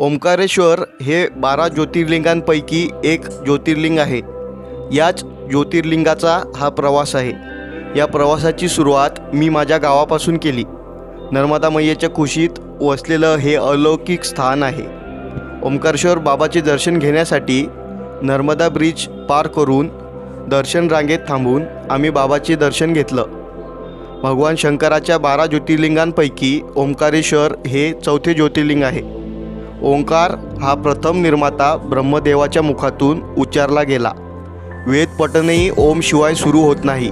ओंकारेश्वर हे बारा ज्योतिर्लिंगांपैकी एक ज्योतिर्लिंग आहे. याच ज्योतिर्लिंगाचा हा प्रवास आहे. या प्रवासाची सुरुवात मी माझ्या गावापासून केली. नर्मदा मैयेच्या कुशीत वसलेलं हे अलौकिक स्थान आहे. ओंकारेश्वर बाबाचे दर्शन घेण्यासाठी नर्मदा ब्रिज पार करून दर्शन रांगेत थांबून आम्ही बाबाचे दर्शन घेतलं. भगवान शंकराच्या बारा ज्योतिर्लिंगांपैकी ओंकारेश्वर हे चौथे ज्योतिर्लिंग आहे. ओंकार हा प्रथम निर्माता ब्रह्मदेवाच्या मुखातून उच्चारला गेला. वेद पठणही ओम शिवाय सुरू होत नाही.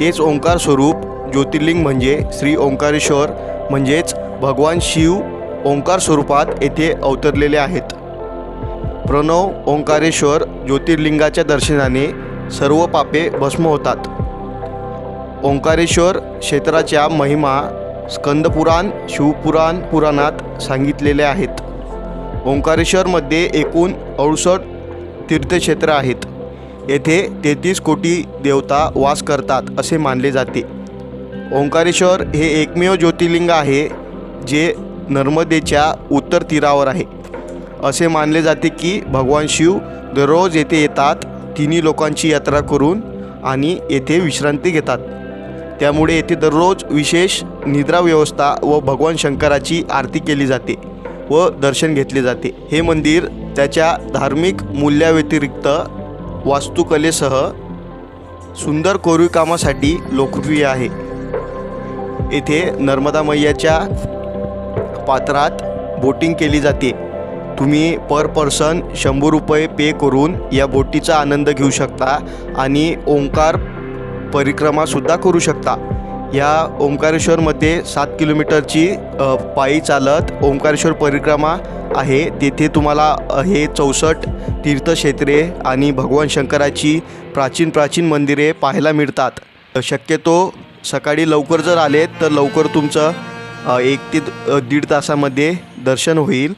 तेच ओंकार स्वरूप ज्योतिर्लिंग म्हणजे श्री ओंकारेश्वर म्हणजेच भगवान शिव ओंकार स्वरूपात येथे अवतरलेले आहेत. प्रणव ओंकारेश्वर ज्योतिर्लिंगाच्या दर्शनाने सर्व पापे भस्म होतात. ओंकारेश्वर क्षेत्राच्या महिमा स्कंदपुराण शिवपुराण पुराणात सांगितलेल्या आहेत. ओंकारेश्वरमध्ये एकूण अडुसष्ट तीर्थक्षेत्र आहेत. येथे तेहतीस कोटी देवता वास करतात असे मानले जाते. ओंकारेश्वर हे एकमेव ज्योतिर्लिंग आहे जे नर्मदेच्या उत्तर तीरावर आहे. असे मानले जाते की भगवान शिव दररोज येथे येतात तिन्ही लोकांची यात्रा करून आणि येथे विश्रांती घेतात. त्यामुळे येथे दररोज विशेष निद्रा व्यवस्था व भगवान शंकराची आरती केली जाते. व दर्शन घेतले जाते. हे मंदिर त्याच्या धार्मिक मूल्याव्यतिरिक्त वास्तुकलेसह सुंदर कोरीवकामासाठी लोकप्रिय आहे. येथे नर्मदा मैयाच्या पात्रात बोटिंग केली जाते. तुम्ही पर पर्सन शंभर रुपये पे करून या बोटीचा आनंद घेऊ शकता आणि ओंकार परिक्रमासुद्धा करू शकता. या ओंकारेश्वरमध्ये सात किलोमीटरची पायी चालत ओंकारेश्वर परिक्रमा आहे. तेथे तुम्हाला हे चौसष्ट तीर्थक्षेत्रे आणि भगवान शंकराची प्राचीन प्राचीन मंदिरे पाहायला मिळतात. शक्यतो सकाळी लवकर जर आले तर लवकर तुमचं एक ते दीड तासामध्ये दर्शन होईल.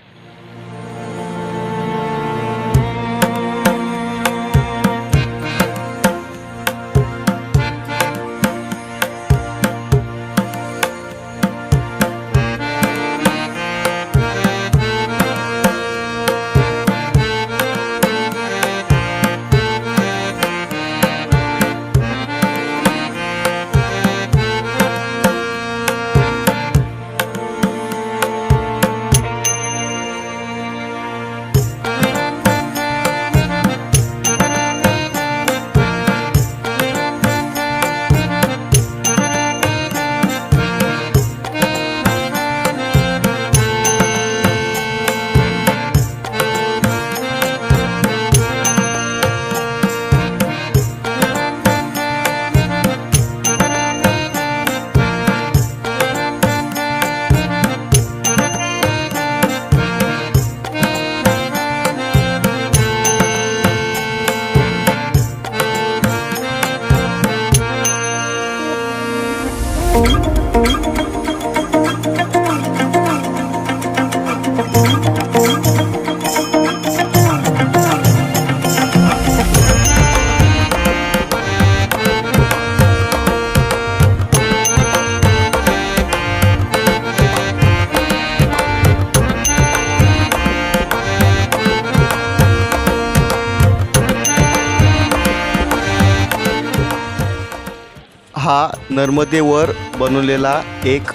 नर्मदेवर बनवलेला एक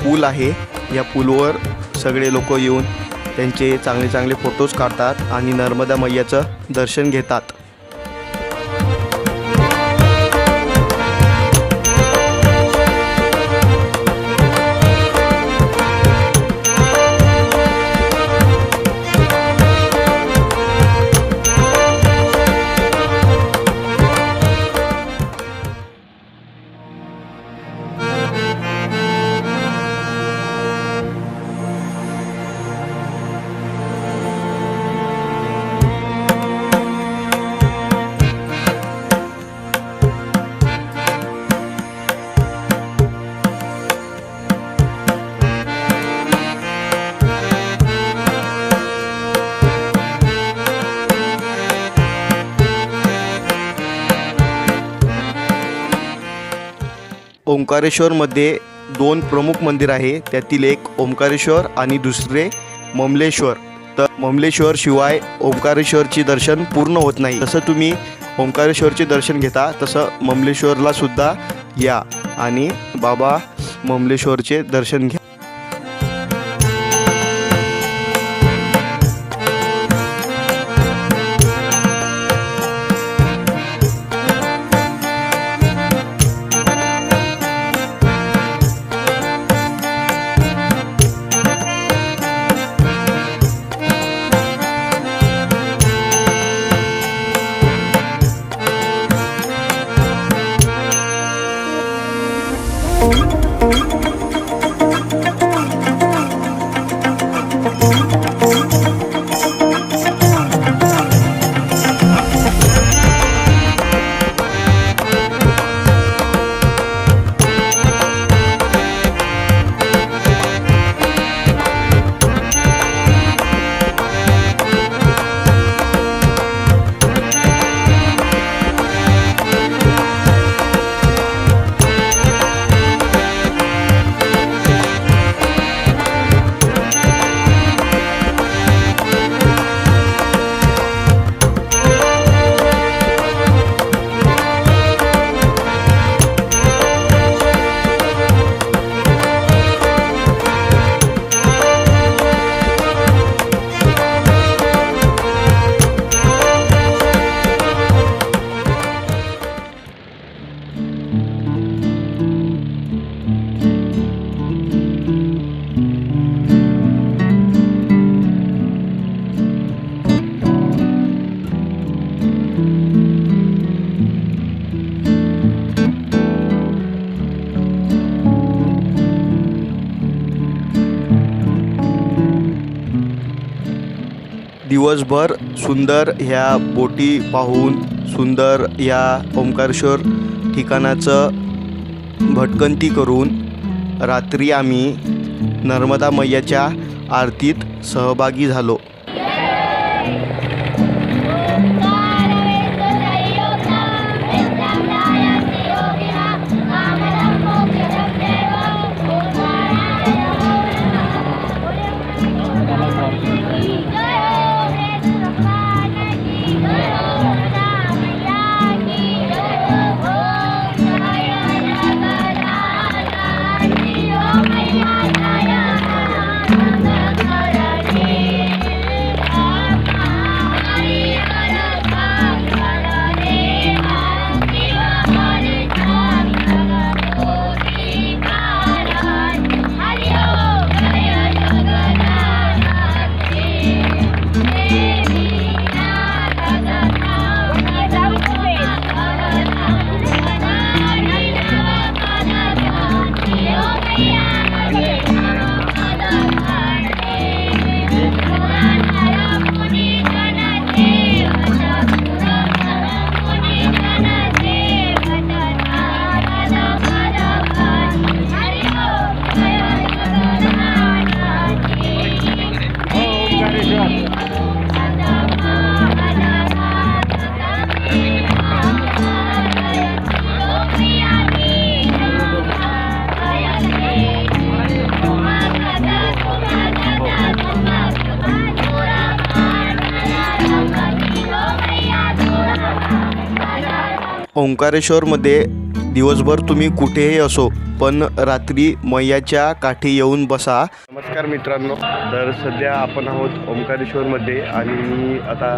पूल आहे. या पूलवर सगळे लोक येऊन त्यांचे चांगले चांगले फोटोज काढतात आणि नर्मदा मैयाचं दर्शन घेतात. ओंकारेश्वरमध्ये दोन प्रमुख मंदिर आहे. त्यातील एक ओंकारेश्वर आणि दुसरे ममलेश्वर. तर ममलेश्वर शिवाय ओंकारेश्वरचे दर्शन पूर्ण होत नाही. जसं तुम्ही ओंकारेश्वरचे दर्शन घेता तसं ममलेश्वरला सुद्धा या. आणि बाबा ममलेश्वरचे दर्शन घ्या. दिवसभर सुंदर ह्या बोटी पाहून सुंदर या ओंकारेश्वर ठिकाणाचं भटकंती करून रात्री आम्ही नर्मदा मैयाच्या आरतीत सहभागी झालो. ओंकारेश्वरमध्ये दिवसभर तुम्ही कुठेही असो पण रात्री मैयाच्या काठी येऊन बसा. नमस्कार मित्रांनो तर सध्या आपण आहोत ओंकारेश्वरमध्ये आणि मी आता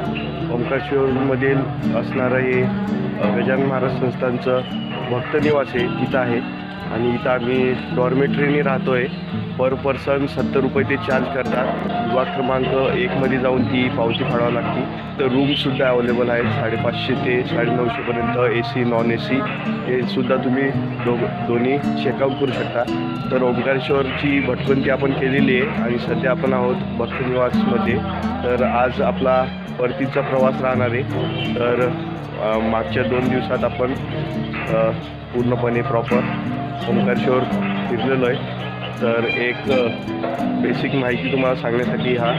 ओंकारेश्वरमधील असणारं हे गजानन महाराज संस्थांचं भक्त निवास आहे तिथं आहे. आणि इथं आम्ही डॉर्मेटरीने राहतो आहे पर पर्सन सत्तर रुपये ते चार्ज करतात. विभाग क्रमांक एकमध्ये जाऊन ती पावती फाडावी लागते. तर रूमसुद्धा अवेलेबल आहेत साडेपाचशे ते साडेनऊशेपर्यंत A C non A C हे सुद्धा तुम्ही दो दोन्ही चेकआउट करू शकता. तर ओंकारेश्वरची भटकंती आपण केलेली आहे. आणि सध्या आपण आहोत भक्तनिवासमध्ये तर आज आपला परतीचा प्रवास राहणार आहे. तर मागच्या दोन दिवसात आपण पूर्णपणे प्रॉपर ओंकारेश्वर फिरलेलो आहे तर एक बेसिक माहिती तुम्हाला सांगण्यासाठी हा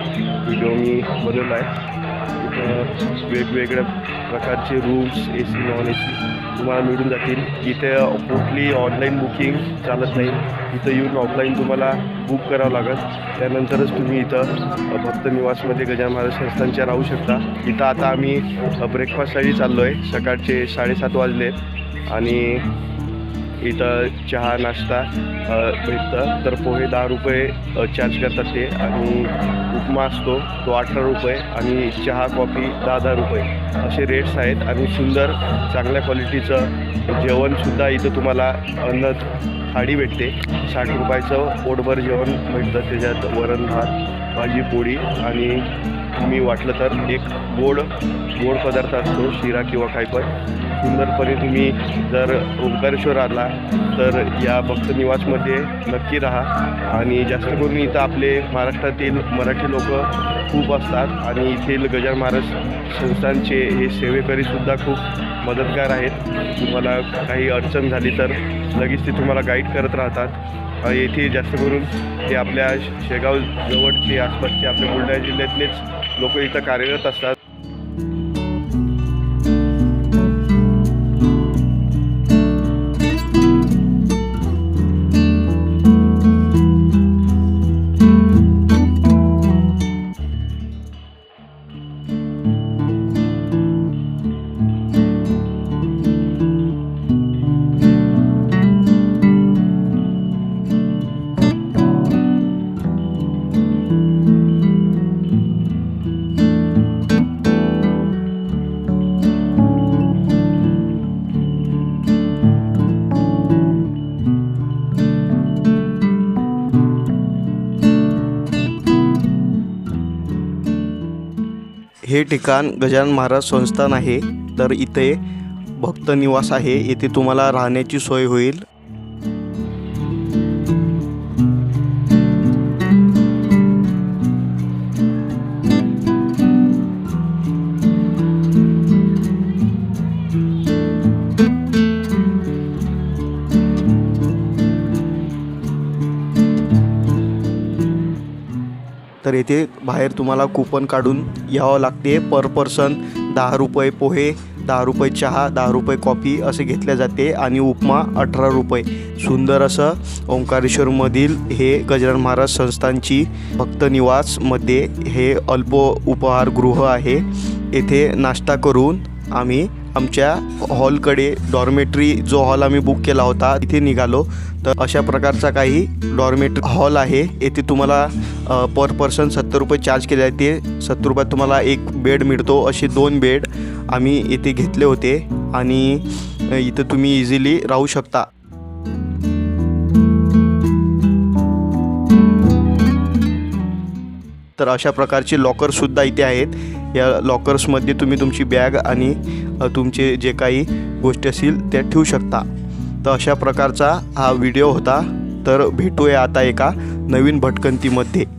व्हिडिओ मी बनवला आहे वेगवेगळ्या प्रकारचे rooms A C non A C तुम्हाला मिळून जातील. इथे कुठली ऑनलाईन बुकिंग चालत नाही इथं येऊन ऑफलाईन तुम्हाला बुक करावं लागत त्यानंतरच तुम्ही इथं भक्त निवासमध्ये गजान महाराज संस्थांच्या राहू शकता. इथं आता आम्ही ब्रेकफास्टसाठी चाललो आहे सकाळचे साडेसात वाजले आणि इथं चहा नाश्ता भेटतं. तर पोहे दहा रुपये चार्ज करतात ते. आणि उपमा असतो तो अठरा रुपये. आणि चहा कॉफी दहा दहा रुपये. असे रेट्स आहेत. आणि सुंदर चांगल्या क्वालिटीचं जेवणसुद्धा इथं तुम्हाला अन्न थाळी भेटते. साठ रुपयाचं पोटभर जेवण भेटतं. त्याच्यात वरण भात भाजी पोळी आणि तुम्ही वाटलं तर एक गोड गोड पदार्थ असतो शिरा किंवा काही सुंदरपणे तुम्ही जर ओंकारेश्वर आला तर या भक्त निवासमध्ये नक्की राहा. आणि जास्त करून इथं आपले महाराष्ट्रातील मराठी लोक खूप असतात. आणि येथील गजान महाराज संस्थांचे हे सेवेकरीसुद्धा खूप मदतगार आहेत. तुम्हाला काही अडचण झाली तर लगेच ते तुम्हाला गाईड करत राहतात. येथे जास्त करून ते आपल्या शेगाव जवळचे आसपासचे आपल्या बुलढाणा जिल्ह्यातलेच लोक इथं कार्यरत असतात. हे ठिकाण गजानन महाराज संस्थान आहे. तर इथे भक्त निवास आहे. येथे तुम्हाला राहण्याची सोय होईल. तर येथे बाहेर तुम्हाला कुपन काढून यावं लागते. पर पर्सन दहा रुपये पोहे दहा रुपये चहा दहा रुपये कॉफी असे घेतले जाते आणि उपमा अठरा रुपये. सुंदर असं ओंकारेश्वरमधील हे गजानन महाराज संस्थानची भक्त निवासमध्ये हे अल्प उपहारगृह आहे. येथे नाश्ता करून आम्ही आमच्या हॉलकडे डॉर्मेटरी जो हॉल आम्ही बुक केला होता तिथे निघालो. तर अशा प्रकारचा काही डॉर्मेट हॉल आहे. येथे तुम्हाला पर पर्सन सत्तर रुपये चार्ज केले आहे ते सत्तर रुपयात तुम्हाला एक बेड मिळतो. असे दोन बेड आम्ही येथे घेतले होते आणि इथं तुम्ही इझिली राहू शकता. तर अशा प्रकारचे लॉकरसुद्धा इथे आहेत. या लॉकर्समध्ये तुम्ही तुमची बॅग आणि तुमचे जे काही गोष्टी असतील त्या ठेवू शकता. तर अशा प्रकारचा हा व्हिडिओ होता. तर भेटूया आता एका नवीन भटकंतीमध्ये.